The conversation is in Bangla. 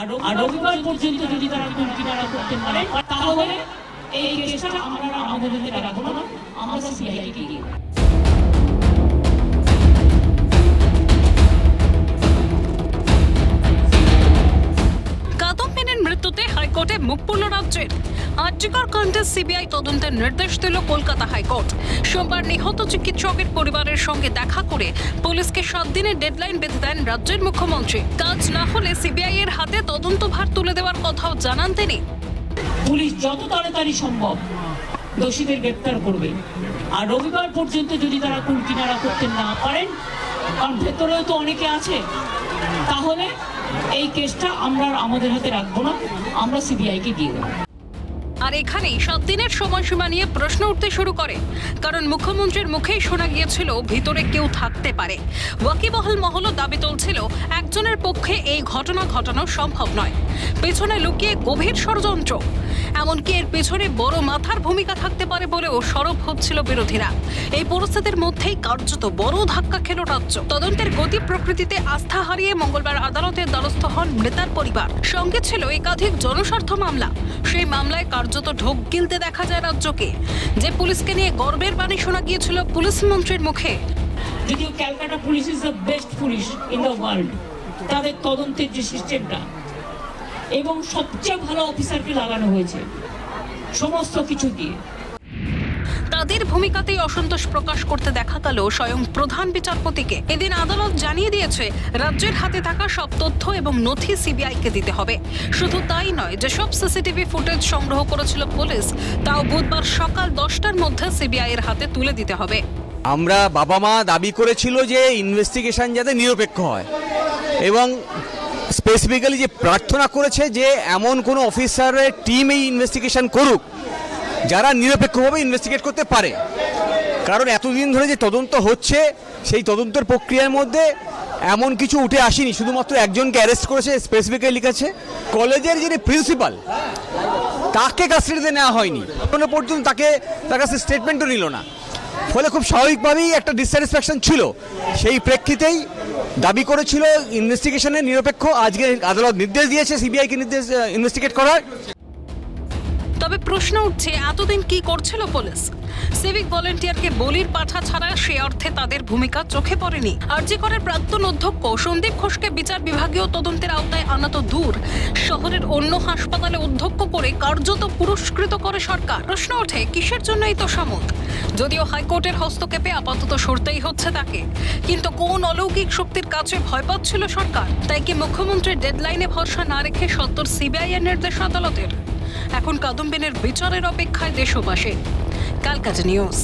আর রবিবার পর্যন্ত যদি তারা কিনারা করতে পারে, তাহলে এই কেসটা আমরা আমাদের রাখব না। আমরা সিবিআই কে রাজ্যের আর্যিকর কাণ্ডে সিবিআই তদন্তের নির্দেশ দিল কলকাতা হাইকোর্ট। সোমবার নিহত চিকিৎসকের পরিবারের সঙ্গে দেখা করে পুলিশকে সাত দিনের ডেডলাইন বেঁধে দেন রাজ্যের মুখ্যমন্ত্রী। কাজ না হলে সিবিআই এর হাতে তদন্তভার তুলে দেওয়ার কথাও জানান তিনি। পুলিশ যত তাড়াতাড়ি সম্ভব দোষীদের গ্রেপ্তার করবে। আর রবিবার পর্যন্ত যদি তারা কুল কিনারা করতে না পারেন, কারণ ভেতরেও তো অনেকে আছে, তাহলে এই কেসটা আমরা আমাদের হাতে রাখব না, আমরা সিবিআই কে দিয়ে দেবো। আর এখানেই সাত দিনের সময়সীমা নিয়ে প্রশ্ন উঠতে শুরু করে। কারণ মুখ্যমন্ত্রীর মুখেই শোনা গিয়েছিল, ভিতরে কেউ থাকতে পারে। ওয়াকিবহল মহলও দাবি তুলছিল, একজনের পক্ষে এই ঘটনা ঘটানো সম্ভব নয়। পেছনে লুকিয়ে গভীর ষড়যন্ত্র। এমনকি এর পেছনে বড় মাথার ভূমিকা থাকতে পারে বলেও সরব হচ্ছিল বিরোধীরা। এই পরিস্থিতির মধ্যেই কার্যত বড় ধাক্কা খেল রাজ্য। তদন্তের গতি প্রকৃতিতে আস্থা হারিয়ে মঙ্গলবার আদালতের দ্বারস্থ হন মৃতার পরিবার। সঙ্গে ছিল একাধিক জনস্বার্থ মামলা। সেই মামলায় কার্যত ঢোক গিলতে দেখা যায় রাজ্যকে। যে পুলিশকে নিয়ে গর্বের বাণী শোনা গিয়েছিল পুলিশ মন্ত্রীর মুখে। যদিও Calcutta police is the best police in the world, তাদের তদন্তের যে সিস্টেমটা এবং সবচেয়ে ভালো অফিসারকে লাগানো হয়েছে। সমস্ত কিছু দিয়ে। তাদের ভূমিকাতেই অসন্তোষ প্রকাশ করতে দেখা গেল স্বয়ং প্রধান বিচারপতিকে। এদিন আদালত জানিয়ে দিয়েছে রাজ্যের হাতে থাকা সব তথ্য এবং নথি সিবিআইকে দিতে হবে। শুধু তাই নয় যেসব সিসিটিভি ফুটেজ সংগ্রহ করেছিল পুলিশ তাও বুধবার সকাল দশটার মধ্যে সিবিআই এর হাতে তুলে দিতে হবে। আমরা বাবা মা দাবি করেছিল যে ইনভেস্টিগেশন যাতে নিরপেক্ষ হয়। এবং স্পেসিফিক্যালি যে প্রার্থনা করেছে যে এমন কোনো অফিসারের টিম এই ইনভেস্টিগেশন করুক, যারা নিরপেক্ষভাবে ইনভেস্টিগেট করতে পারে। কারণ এতদিন ধরে যে তদন্ত হচ্ছে, সেই তদন্তের প্রক্রিয়ার মধ্যে এমন কিছু উঠে আসেনি। শুধুমাত্র একজনকে অ্যারেস্ট করেছে স্পেসিফিক্যালি লিখেছে। কলেজের যিনি প্রিন্সিপাল তাকে কাস্টাডিতে নেওয়া হয়নি। এখনও পর্যন্ত তাকে, তার কাছে স্টেটমেন্টও নিল না। ফলে খুব স্বাভাবিকভাবেই একটা ডিসস্যাটিসফ্যাকশন ছিল। সেই প্রেক্ষিতেই দাবি করেছিল ইনভেস্টিগেশনের নিরপেক্ষ আজকে আদালত নির্দেশ দিয়েছে সিবিআইকে নির্দেশ ইনভেস্টিগেট করার। তবে প্রশ্ন উঠছে, এতদিন কি করছিল পুলিশ? সিভিক ভলেন্টিয়ারকে বলির পাঠা ছাড়া সে অর্থে তাদের ভূমিকা চোখে পড়েনি। আরজি করের প্রাক্তন অধ্যক্ষ সন্দীপ ঘোষকে বিচার বিভাগীয় তদন্তের আওতায় আনা তো দূর। শহরের অন্য হাসপাতালে অধ্যক্ষ করে কার্যত পুরস্কৃত করে সরকার। প্রশ্ন ওঠে, কিসের জন্য এই তোষামত যদিও হাইকোর্টের হস্তক্ষেপে আপাতত সরতেই হচ্ছে তাকে। কিন্তু কোন অলৌকিক শক্তির কাছে ভয় পাচ্ছিল সরকার? তাই কি মুখ্যমন্ত্রীর ডেডলাইনে ভরসা না রেখে সত্তর সিবিআই এর নির্দেশ আদালতের? এখন কাদম্বিনের বিচারের অপেক্ষায় দেশবাসী। Calcutta news.